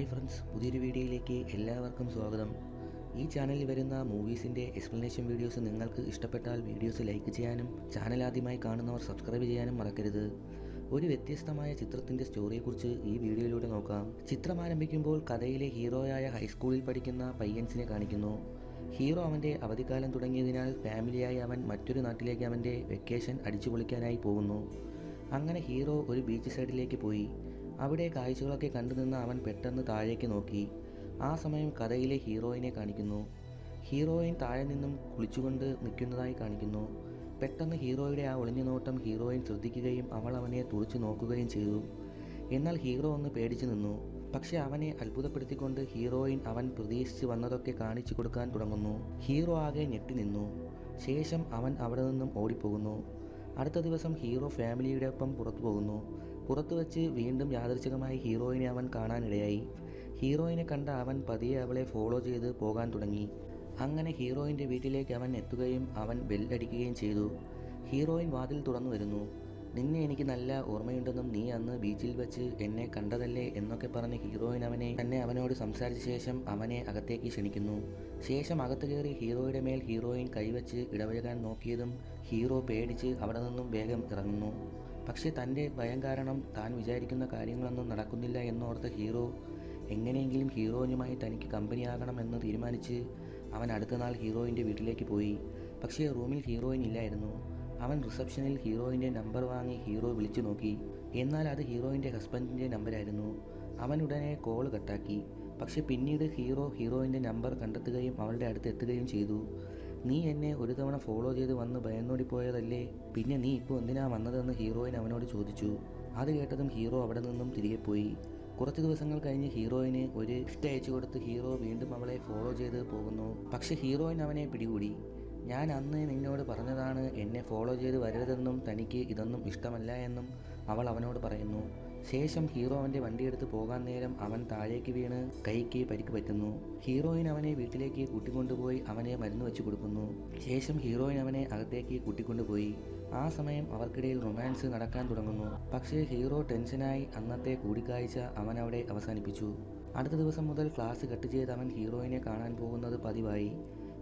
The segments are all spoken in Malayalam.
ഹായ് ഫ്രണ്ട്സ് പുതിയൊരു വീഡിയോയിലേക്ക് എല്ലാവർക്കും സ്വാഗതം. ഈ ചാനലിൽ വരുന്ന മൂവീസിന്റെ എക്സ്പ്ലനേഷൻ വീഡിയോസ് നിങ്ങൾക്ക് ഇഷ്ടപ്പെട്ടാൽ വീഡിയോസ് ലൈക്ക് ചെയ്യാനും ചാനൽ ആദ്യമായി കാണുന്നവർ സബ്സ്ക്രൈബ് ചെയ്യാനും മറക്കരുത്. ഒരു വ്യത്യസ്തമായ ചിത്രത്തിന്റെ സ്റ്റോറിയെക്കുറിച്ച് ഈ വീഡിയോയിലൂടെ നോക്കാം. ചിത്രം ആരംഭിക്കുമ്പോൾ കഥയിലെ ഹീറോയായ ഹൈസ്കൂളിൽ പഠിക്കുന്ന പയ്യൻസിനെ കാണിക്കുന്നു. ഹീറോ അവന്റെ അവധിക്കാലം തുടങ്ങിയതിനാൽ ഫാമിലിയായി അവൻ മറ്റൊരു നാട്ടിലേക്ക് അവന്റെ വെക്കേഷൻ അടിച്ചു പൊളിക്കാനായി പോകുന്നു. അങ്ങനെ ഹീറോ ഒരു ബീച്ച് സൈഡിലേക്ക് പോയി. അവിടെ കാഴ്ചകളൊക്കെ കണ്ടു നിന്ന് അവൻ പെട്ടെന്ന് താഴേക്ക് നോക്കി. ആ സമയം കഥയിലെ ഹീറോയിനെ കാണിക്കുന്നു. ഹീറോയിൻ താഴെ നിന്നും കുളിച്ചുകൊണ്ട് നിൽക്കുന്നതായി കാണിക്കുന്നു. പെട്ടെന്ന് ഹീറോയുടെ ആ ഒളിഞ്ഞു നോട്ടം ഹീറോയിൻ ശ്രദ്ധിക്കുകയും അവൾ അവനെ തുറച്ചു നോക്കുകയും ചെയ്തു. എന്നാൽ ഹീറോ ഒന്ന് പേടിച്ചു നിന്നു. പക്ഷെ അവനെ അത്ഭുതപ്പെടുത്തിക്കൊണ്ട് ഹീറോയിൻ അവൻ പ്രതീക്ഷിച്ച് വന്നതൊക്കെ കാണിച്ചു കൊടുക്കാൻ തുടങ്ങുന്നു. ഹീറോ ആകെ ഞെട്ടി നിന്നു. ശേഷം അവൻ അവിടെ നിന്നും ഓടിപ്പോകുന്നു. അടുത്ത ദിവസം ഹീറോ ഫാമിലിയുടെ ഒപ്പം പുറത്തു പോകുന്നു. പുറത്തു വച്ച് വീണ്ടും യാദൃച്ഛികമായി ഹീറോയിനെ അവൻ കാണാനിടയായി. ഹീറോയിനെ കണ്ട അവൻ പതിയെ അവളെ ഫോളോ ചെയ്ത് പോകാൻ തുടങ്ങി. അങ്ങനെ ഹീറോയിന്റെ വീട്ടിലേക്ക് അവൻ എത്തുകയും അവൻ ബെല്ലടിക്കുകയും ചെയ്തു. ഹീറോയിൻ വാതിൽ തുറന്നു വരുന്നു. നിന്നെ എനിക്ക് നല്ല ഓർമ്മയുണ്ടെന്നും നീ അന്ന് ബീച്ചിൽ വെച്ച് എന്നെ കണ്ടതല്ലേ? എന്നൊക്കെ പറഞ്ഞ് ഹീറോയിൻ അവനെ തന്നെ അവനോട് സംസാരിച്ച ശേഷം അവനെ അകത്തേക്ക് ക്ഷണിക്കുന്നു. ശേഷം അകത്ത് കയറി ഹീറോയുടെ മേൽ ഹീറോയിൻ കൈവച്ച് ഇടപഴകാൻ നോക്കിയതും ഹീറോ പേടിച്ച് അവിടെ നിന്നും വേഗം ഇറങ്ങുന്നു. പക്ഷേ തന്റെ ഭയം കാരണം താൻ വിചാരിക്കുന്ന കാര്യങ്ങളൊന്നും നടക്കുന്നില്ല എന്നോർത്ത ഹീറോ എങ്ങനെയെങ്കിലും ഹീറോയിനുമായി തനിക്ക് കമ്പനിയാകണമെന്ന് തീരുമാനിച്ച് അവൻ അടുത്ത നാൾ ഹീറോയിന്റെ വീട്ടിലേക്ക് പോയി. പക്ഷേ റൂമിൽ ഹീറോയിൻ ഇല്ലായിരുന്നു. അവൻ റിസപ്ഷനിൽ ഹീറോയിന്റെ നമ്പർ വാങ്ങി ഹീറോ വിളിച്ചു നോക്കി. എന്നാൽ അത് ഹീറോയിന്റെ ഹസ്ബൻഡിന്റെ നമ്പരായിരുന്നു. അവൻ ഉടനെ കോൾ കട്ടാക്കി. പക്ഷേ പിന്നീട് ഹീറോ ഹീറോയിന്റെ നമ്പർ കണ്ടെത്തുകയും അവളുടെ അടുത്ത് എത്തുകയും ചെയ്തു. നീ എന്നെ ഒരു തവണ ഫോളോ ചെയ്ത് വന്ന് ഭയന്നോടി പോയതല്ലേ പിന്നെ നീ ഇപ്പോൾ എന്തിനാ വന്നതെന്ന് ഹീറോയിൻ അവനോട് ചോദിച്ചു. അത് കേട്ടതും ഹീറോ അവിടെ നിന്നും തിരികെ പോയി. കുറച്ച് ദിവസങ്ങൾ കഴിഞ്ഞ് ഹീറോയിന് ഒരു ഗിഫ്റ്റ് അയച്ചു കൊടുത്ത് ഹീറോ വീണ്ടും അവളെ ഫോളോ ചെയ്ത് പോകുന്നു. പക്ഷെ ഹീറോയിൻ അവനെ പിടികൂടി. ഞാൻ അന്ന് നിന്നോട് പറഞ്ഞതാണ് എന്നെ ഫോളോ ചെയ്ത് വരരുതെന്നും തനിക്ക് ഇതൊന്നും ഇഷ്ടമല്ല എന്നും അവൾ അവനോട് പറയുന്നു. ശേഷം ഹീറോ അവന്റെ വണ്ടിയെടുത്ത് പോകാൻ നേരം അവൻ താഴേക്ക് വീണ് കൈക്ക് പരിക്ക് പറ്റുന്നു. ഹീറോയിൻ അവനെ വീട്ടിലേക്ക് കൂട്ടിക്കൊണ്ടുപോയി അവനെ മരുന്ന് വെച്ച് കൊടുക്കുന്നു. ശേഷം ഹീറോയിൻ അവനെ അകത്തേക്ക് കൂട്ടിക്കൊണ്ടുപോയി. ആ സമയം അവർക്കിടയിൽ റൊമാൻസ് നടക്കാൻ തുടങ്ങുന്നു. പക്ഷേ ഹീറോ ടെൻഷനായി അന്നത്തെ കൂടിക്കാഴ്ച അവൻ അവിടെ അവസാനിപ്പിച്ചു. അടുത്ത ദിവസം മുതൽ ക്ലാസ് കട്ട് ചെയ്ത് അവൻ ഹീറോയിനെ കാണാൻ പോകുന്നത് പതിവായി.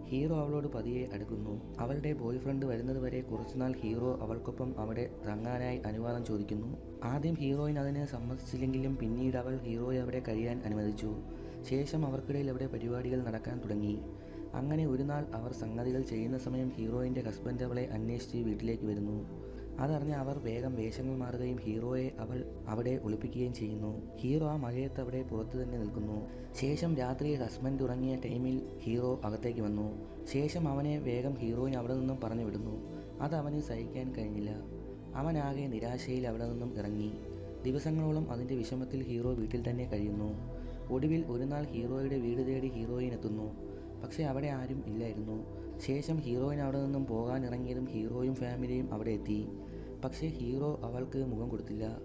ഹീറോ അവളോട് പതിയെ അടുക്കുന്നു. അവളുടെ ബോയ് ഫ്രണ്ട് വരുന്നത് വരെ കുറച്ചുനാൾ ഹീറോ അവൾക്കൊപ്പം അവിടെ തങ്ങാനായി അനുവാദം ചോദിക്കുന്നു. ആദ്യം ഹീറോയിൻ അതിന് സമ്മതിച്ചില്ലെങ്കിലും പിന്നീട് അവൾ ഹീറോയെ അവിടെ കഴിയാൻ അനുവദിച്ചു. ശേഷം അവർക്കിടയിൽ അവിടെ പരിപാടികൾ നടക്കാൻ തുടങ്ങി. അങ്ങനെ ഒരു നാൾ അവർ സംഗതികൾ ചെയ്യുന്ന സമയം ഹീറോയിന്റെ ഹസ്ബൻഡ് അവളെ അന്വേഷിച്ച് വീട്ടിലേക്ക് വരുന്നു. അതറിഞ്ഞ് അവർ വേഗം വേഷങ്ങൾ മാറുകയും ഹീറോയെ അവൾ അവിടെ ഒളിപ്പിക്കുകയും ചെയ്യുന്നു. ഹീറോ ആ മഴയത്ത് അവിടെ പുറത്തു തന്നെ നിൽക്കുന്നു. ശേഷം രാത്രി ഹസ്ബൻഡ് ഉറങ്ങിയ ടൈമിൽ ഹീറോ അകത്തേക്ക് വന്നു. ശേഷം അവനെ വേഗം ഹീറോയിൻ അവിടെ നിന്നും പറഞ്ഞു വിടുന്നു. അത് സഹിക്കാൻ കഴിഞ്ഞില്ല. അവനാകെ നിരാശയിൽ അവിടെ നിന്നും ഇറങ്ങി. ദിവസങ്ങളോളം അതിന്റെ വിഷമത്തിൽ ഹീറോ വീട്ടിൽ തന്നെ കഴിയുന്നു. ഒടുവിൽ ഒരു നാൾ ഹീറോയുടെ വീട് തേടി ഹീറോയിൻ എത്തുന്നു. പക്ഷേ അവിടെ ആരും ഇല്ലായിരുന്നു. ശേഷം ഹീറോയിൻ അവിടെ നിന്നും പോകാൻ ഇറങ്ങിയതും ഹീറോയും ഫാമിലിയും അവിടെ എത്തി. പക്ഷേ ഹീറോ അവൾക്ക് മുഖം കൊടുത്തില്ല.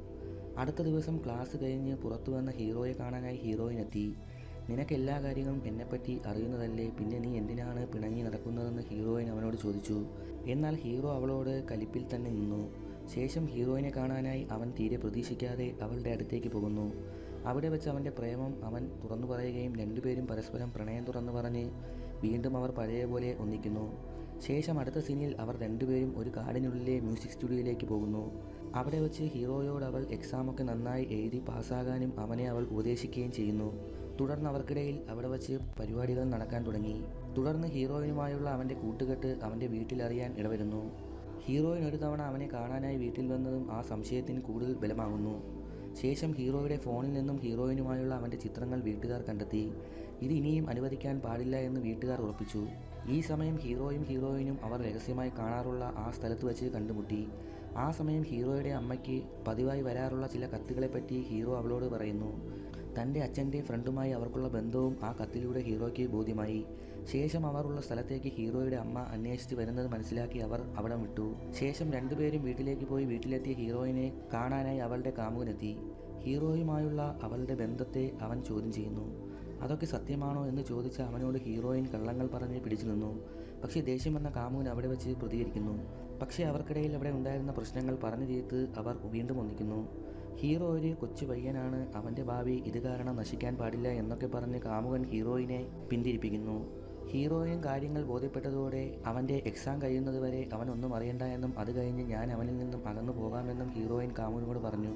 അടുത്ത ദിവസം ക്ലാസ് കഴിഞ്ഞ് പുറത്തു വന്ന ഹീറോയെ കാണാനായി ഹീറോയിനെത്തി. നിനക്ക് എല്ലാ കാര്യങ്ങളും എന്നെപ്പറ്റി അറിയുന്നതല്ലേ? പിന്നെ നീ എന്തിനാണ് പിണങ്ങി നടക്കുന്നതെന്ന് ഹീറോയിൻ അവനോട് ചോദിച്ചു. എന്നാൽ ഹീറോ അവളോട് കലിപ്പിൽ തന്നെ നിന്നു. ശേഷം ഹീറോയിനെ കാണാനായി അവൻ തീരെ പ്രതീക്ഷിക്കാതെ അവളുടെ അടുത്തേക്ക് പോകുന്നു. അവിടെ വെച്ച് അവന്റെ പ്രേമം അവൻ തുറന്നു പറയുകയും രണ്ടുപേരും പരസ്പരം പ്രണയം തുറന്നു പറഞ്ഞ് വീണ്ടും അവർ പഴയ പോലെ ഒന്നിക്കുന്നു. ശേഷം അടുത്ത സീനിൽ അവർ രണ്ടുപേരും ഒരു കാടിനുള്ളിലെ മ്യൂസിക് സ്റ്റുഡിയോയിലേക്ക് പോകുന്നു. അവിടെ വെച്ച് ഹീറോയോട് അവൾ എക്സാമൊക്കെ നന്നായി എഴുതി പാസ്സാകാനും അവനെ അവൾ ഉപദേശിക്കുകയും ചെയ്യുന്നു. തുടർന്ന് അവർക്കിടയിൽ അവിടെ വച്ച് പരിപാടികൾ നടക്കാൻ തുടങ്ങി. തുടർന്ന് ഹീറോയിനുമായുള്ള അവന്റെ കൂട്ടുകെട്ട് അവന്റെ വീട്ടിലറിയാൻ ഇടവരുന്നു. ഹീറോയിൻ ഒരു തവണ അവനെ കാണാനായി വീട്ടിൽ വന്നതും ആ സംശയത്തിന് കൂടുതൽ ബലമാകുന്നു. ശേഷം ഹീറോയുടെ ഫോണിൽ നിന്നും ഹീറോയിനുമായുള്ള അവന്റെ ചിത്രങ്ങൾ വീട്ടുകാർ കണ്ടെത്തി. ഇത് ഇനിയും അനുവദിക്കാൻ പാടില്ല എന്ന് വീട്ടുകാർ ഉറപ്പിച്ചു. ഈ സമയം ഹീറോയും ഹീറോയിനും അവർ രഹസ്യമായി കാണാറുള്ള ആ സ്ഥലത്ത് വെച്ച് കണ്ടുമുട്ടി. ആ സമയം ഹീറോയുടെ അമ്മയ്ക്ക് പതിവായി വരാറുള്ള ചില കത്തുകളെപ്പറ്റി ഹീറോ അവളോട് പറയുന്നു. തന്റെ അച്ഛന്റെ ഫ്രണ്ടുമായി അവർക്കുള്ള ബന്ധവും ആ കത്തിലൂടെ ഹീറോയ്ക്ക് ബോധ്യമായി. ശേഷം അവർ ഉള്ള സ്ഥലത്തേക്ക് ഹീറോയുടെ അമ്മ അന്വേഷിച്ച് വരുന്നത് മനസ്സിലാക്കി അവർ അവിടെ വിട്ടു. ശേഷം രണ്ടുപേരും വീട്ടിലേക്ക് പോയി വീട്ടിലെത്തിയ ഹീറോയിനെ കാണാനായി അവളുടെ കാമുകനെത്തി ഹീറോയുമായുള്ള അവളുടെ ബന്ധത്തെ അവൻ ചോദ്യം ചെയ്യുന്നു. അതൊക്കെ സത്യമാണോ എന്ന് ചോദിച്ച അവനോട് ഹീറോയിൻ കള്ളങ്ങൾ പറഞ്ഞ് പിടിച്ചു നിന്നു. പക്ഷേ ദേഷ്യം വന്ന കാമുവിൻ അവിടെ വെച്ച് പ്രതികരിക്കുന്നു. പക്ഷേ അവർക്കിടയിൽ അവിടെ ഉണ്ടായിരുന്ന പ്രശ്നങ്ങൾ പറഞ്ഞു തീർത്ത് അവർ വീണ്ടും ഒന്നിക്കുന്നു. ഹീറോ ഒരു കൊച്ചു പയ്യനാണ്. അവന്റെ ഭാവി ഇത് കാരണം നശിക്കാൻ പാടില്ല എന്നൊക്കെ പറഞ്ഞ് കാമുകൻ ഹീറോയിനെ പിന്തിരിപ്പിക്കുന്നു. ഹീറോയും കാര്യങ്ങൾ ബോധ്യപ്പെട്ടതോടെ അവന്റെ എക്സാം കഴിയുന്നതുവരെ അവൻ ഒന്നും അറിയണ്ട എന്നും അത് കഴിഞ്ഞ് ഞാൻ അവനിൽ നിന്നും അകന്നു പോകാമെന്നും ഹീറോയിൻ കാമുവിനോട് പറഞ്ഞു.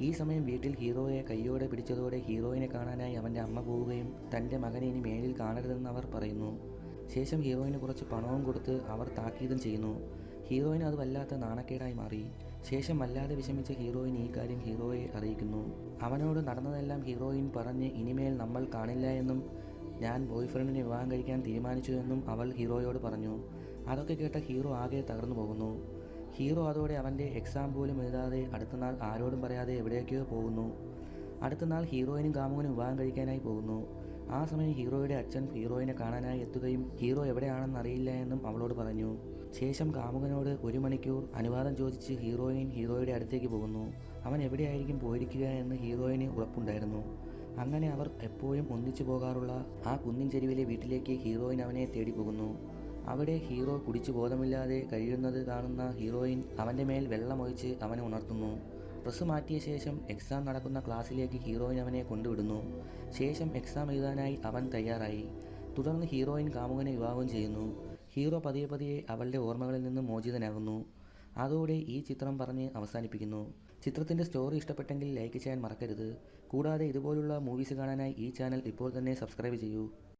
ഈ സമയം വീട്ടിൽ ഹീറോയെ കയ്യോടെ പിടിച്ചതോടെ ഹീറോയിനെ കാണാനായി അവന്റെ അമ്മ പോവുകയും തന്റെ മകനെ ഇനി മേലിൽ കാണരുതെന്ന് അവർ പറയുന്നു. ശേഷം ഹീറോയിന് കുറച്ച് പണവും കൊടുത്ത് അവർ താക്കീതും ചെയ്യുന്നു. ഹീറോയിന് അത് വല്ലാത്ത നാണക്കേടായി മാറി. ശേഷം വല്ലാതെ വിഷമിച്ച ഹീറോയിൻ ഈ കാര്യം ഹീറോയെ അറിയിക്കുന്നു. അവനോട് നടന്നതെല്ലാം ഹീറോയിൻ പറഞ്ഞ് ഇനിമേൽ നമ്മൾ കാണില്ല എന്നും ഞാൻ ബോയ് ഫ്രണ്ടിനെ വിവാഹം കഴിക്കാൻ തീരുമാനിച്ചു എന്നും അവൾ ഹീറോയോട് പറഞ്ഞു. അതൊക്കെ കേട്ട ഹീറോ ആകെ തകർന്നു പോകുന്നു ഹീറോ അതോടെ അവന്റെ എക്സാം പോലും എഴുതാതെ അടുത്ത നാൾ ആരോടും പറയാതെ എവിടേക്കോ പോകുന്നു. അടുത്ത നാൾ ഹീറോയിനും കാമുകനും വിവാഹം കഴിക്കാനായി പോകുന്നു. ആ സമയം ഹീറോയുടെ അച്ഛൻ ഹീറോയിനെ കാണാനായി എത്തുകയും ഹീറോ എവിടെയാണെന്ന് അറിയില്ല എന്നും അവളോട് പറഞ്ഞു. ശേഷം കാമുകനോട് ഒരു മണിക്കൂർ അനുവാദം ചോദിച്ച് ഹീറോയിൻ ഹീറോയുടെ അടുത്തേക്ക് പോകുന്നു. അവൻ എവിടെയായിരിക്കും പോയിരിക്കുക എന്ന് ഹീറോയിന് ഉറപ്പുണ്ടായിരുന്നു. അങ്ങനെ അവർ എപ്പോഴും ഒന്നിച്ചു പോകാറുള്ള ആ കുന്നിൻ ചെരുവിലെ വീട്ടിലേക്ക് ഹീറോയിൻ അവനെ തേടി പോകുന്നു. അവിടെ ഹീറോ കുടിച്ചു ബോധമില്ലാതെ കഴിയുന്നത് കാണുന്ന ഹീറോയിൻ അവന്റെ മേൽ വെള്ളമൊഴിച്ച് അവനെ ഉണർത്തുന്നു. ഡ്രസ്സ് മാറ്റിയ ശേഷം എക്സാം നടക്കുന്ന ക്ലാസ്സിലേക്ക് ഹീറോയിൻ അവനെ കൊണ്ടുവിടുന്നു. ശേഷം എക്സാം എഴുതാനായി അവൻ തയ്യാറായി. തുടർന്ന് ഹീറോയിൻ കാമുകനെ വിവാഹം ചെയ്യുന്നു. ഹീറോ പതിയെ പതിയെ അവളുടെ ഓർമ്മകളിൽ നിന്ന് മോചിതനാകുന്നു. അതോടെ ഈ ചിത്രം പറഞ്ഞ് അവസാനിപ്പിക്കുന്നു. ചിത്രത്തിന്റെ സ്റ്റോറി ഇഷ്ടപ്പെട്ടെങ്കിൽ ലൈക്ക് ചെയ്യാൻ മറക്കരുത്. കൂടാതെ ഇതുപോലുള്ള മൂവീസ് കാണാനായി ഈ ചാനൽ ഇപ്പോൾ തന്നെ സബ്സ്ക്രൈബ് ചെയ്യൂ.